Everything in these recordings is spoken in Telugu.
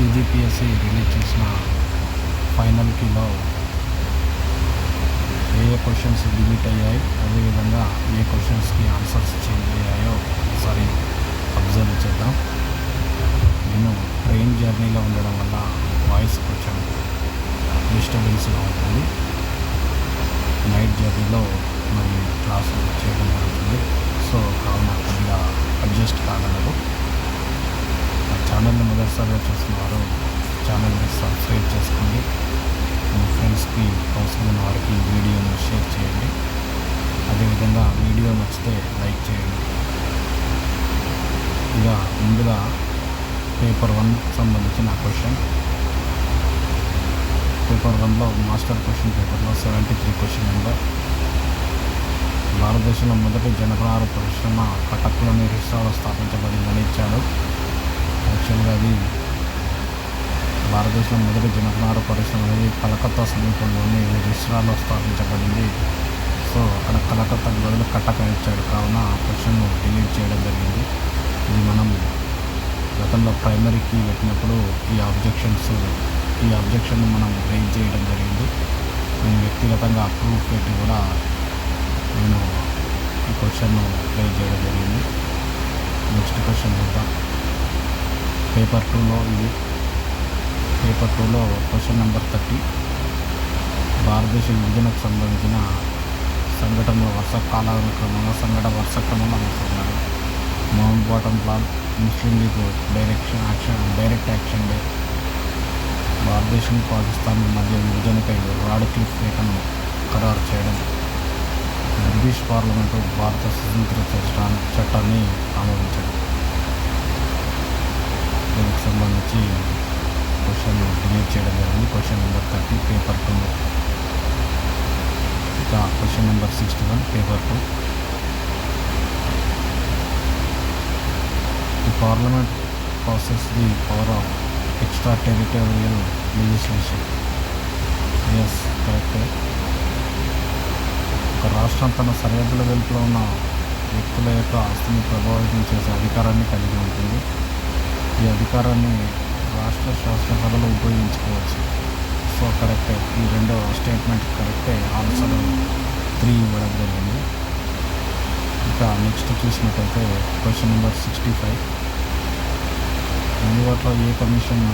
టీజీపీఎస్సీ రిలీజ్ చేసిన ఫైనల్ కీలో ఏ ఏ క్వశ్చన్స్ డిలీట్ అయ్యాయి అదేవిధంగా ఏ క్వశ్చన్స్కి ఆన్సర్స్ చేంజ్ అయ్యాయో ఒకసారి అబ్జర్వ్ చేద్దాం. నేను ట్రైన్ జర్నీలో ఉండడం వల్ల వాయిస్ కొంచెం డిస్టర్బెన్స్గా ఉంటుంది. నైట్ జర్నీలో మరి క్లాసులు చేయడం జరుగుతుంది. సో కావున కొద్దిగా అడ్జస్ట్ కాగలరు. ఛానల్ని మొదటిసారిగా చూస్తున్నారు. ఛానల్ని సబ్స్క్రైబ్ చేసుకోండి. మీ ఫ్రెండ్స్కి అవసరమైన వారికి ఈ వీడియోను షేర్ చేయండి. అదేవిధంగా వీడియో నచ్చితే లైక్ చేయండి. ఇక ముందుగా పేపర్ వన్ సంబంధించిన క్వశ్చన్. పేపర్ వన్లో మాస్టర్ క్వశ్చన్ పేపర్లో సెవెంటీ త్రీ క్వశ్చన్ నెంబర్. భారతదేశంలో మొదటి జనపనార పరిశ్రమ కటక్లోని రిసాలో స్థాపించబడిందని ఇచ్చాడు యాక్చువల్గా అది భారతదేశంలో మొదటి జనపనార పరిశ్రమ అనేది కలకత్తా సమీపంలోని రిస్రాలో స్థాపించబడింది. సో అక్కడ కలకత్తాకు బదులు కటక ఇచ్చాడు. కావున ఆ క్వశ్చన్ను డిలీట్ చేయడం జరిగింది. ఇది మనం గతంలో ప్రైమరీకి పెట్టినప్పుడు ఈ ఆబ్జెక్షన్స్ ఈ ఆబ్జెక్షన్ మనం రేజ్ చేయడం జరిగింది. నేను వ్యక్తిగతంగా అప్రూవ్ పెట్టి కూడా నేను ఈ క్వశ్చన్ను రేజ్ చేయడం జరిగింది. నెక్స్ట్ క్వశ్చన్ చూద్దాం. పేపర్ టూలో ఇది. పేపర్ టూలో క్వశ్చన్ నెంబర్ థర్టీ. భారతదేశ విభజనకు సంబంధించిన సంఘటనల వర్ష కాలక్రమంలో సంఘటన వర్ష క్రమంలో అనుకున్నారు Mountbatten plan Muslim league direction action direct action day. భారతదేశం పాకిస్తాన్ మధ్య విభజనకై రాడ్ లేఖను ఖరారు చేయడం. బ్రిటిష్ పార్లమెంటు భారత స్వతంత్ర చట్టాన్ని ఆమోదించడం. సంబంధించి క్వశ్చన్ డిలీట్ చేయడం జరిగింది. Question number thirty paper two. ఇక question number sixty one paper two. The parliament process the power of extraterritorial legislation. Yes కరెక్టే. ఒక రాష్ట్రం తన సరిహద్దుల వెలుపల ఉన్న వ్యక్తుల యొక్క ఆస్తిని ప్రభావితం చేసే అధికారాన్ని కలిగి ఉంటుంది. ఈ అధికారాన్ని రాష్ట్ర శాసనసభలో ఉపయోగించుకోవచ్చు. సో కరెక్టే. ఈ రెండో స్టేట్మెంట్ కరెక్టే. ఆన్సర్ త్రీ ఇవ్వడం జరిగింది. ఇక నెక్స్ట్ చూసినట్టయితే క్వశ్చన్ నెంబర్ సిక్స్టీ ఫైవ్. అందుబాటులో ఏ కమిషన్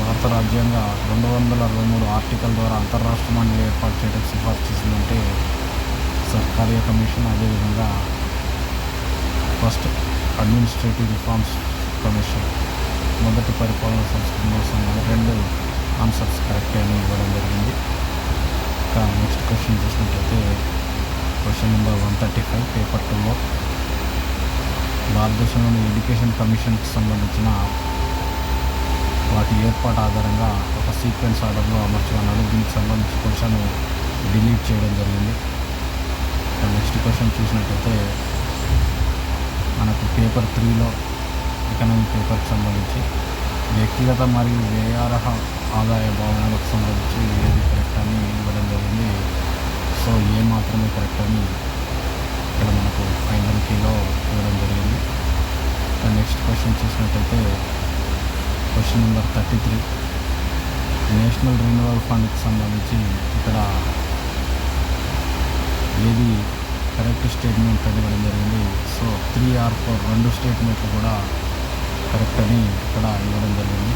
భారత రాజ్యాంగ రెండు వందల అరవై మూడు ఆర్టికల్ ద్వారా అంతర్రాష్ట్ర మండలి ఏర్పాటు చేయడానికి సిఫార్సు చేసిందంటే సర్కారీ కమిషన్ అదేవిధంగా ఫస్ట్ అడ్మినిస్ట్రేటివ్ రిఫార్మ్స్ కమిషన్ మొదటి పరిపాలన సంస్థ కోసం రెండు ఆన్సర్స్ కరెక్ట్ అని ఇవ్వడం జరిగింది. ఇంకా నెక్స్ట్ క్వశ్చన్ చూసినట్లయితే question number one thirty five paper టూలో భారతదేశంలోని ఎడ్యుకేషన్ కమిషన్కి సంబంధించిన వాటి ఏర్పాటు ఆధారంగా ఒక సీక్వెన్స్ ఆర్డర్లో అమర్చుకున్నాడు దీనికి సంబంధించి క్వశ్చన్ డిలీట్ చేయడం జరిగింది. నెక్స్ట్ క్వశ్చన్ చూసినట్టయితే మనకు పేపర్ త్రీలో ఎకనామిక్ పేపర్కి సంబంధించి వ్యక్తిగత మరియు వ్యయార్హ ఆదాయ భావనలకు సంబంధించి ఏది కరెక్ట్ అని ఇవ్వడం జరిగింది. సో ఏ మాత్రమే కరెక్ట్ అని ఇక్కడ మనకు ఫైనల్ కీలో ఇవ్వడం జరిగింది. నెక్స్ట్ క్వశ్చన్ చూసినట్టయితే question number thirty three. National renewal ఫండ్కి సంబంధించి ఇక్కడ ఏది కరెక్ట్ స్టేట్మెంట్ అని ఇవ్వడం జరిగింది. సో త్రీ ఆర్ ఫోర్ రెండు స్టేట్మెంట్లు కూడా కరెక్ట్ అని ఇక్కడ ఇవ్వడం జరిగింది.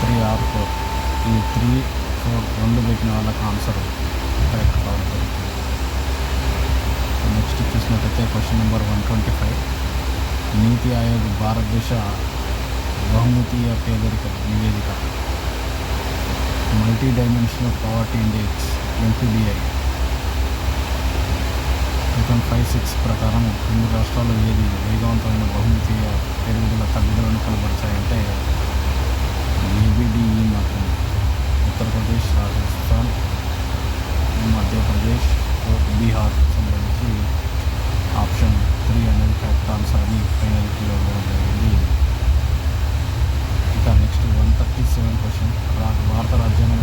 Three or four. ఈ త్రీ ఫోర్ రెండు పెట్టిన వాళ్ళకి ఆన్సర్ కరెక్ట్ కావడం జరుగుతుంది. నెక్స్ట్ చూసినట్టయితే question number one twenty five. NITI Aayog భారతదేశ బహుమతీయ పేదరిక నివేదిక. Multidimensional poverty index MPDI two five six ప్రకారం రెండు రాష్ట్రాలు ఏది వేగవంతమైన బహుమతి పెరుగుదల తగ్గుదలను కనబరిచాయంటే ఏబిడిఈ మాత్రమే. ఉత్తరప్రదేశ్ రాజస్థాన్ మధ్యప్రదేశ్ బీహార్ సంబంధించి ఆప్షన్ త్రీ అనేది కరెక్ట్ ఆన్సర్ అని ఫైనల్ జరిగింది. ఇక next one thirty seven question. భారత రాజ్యాంగం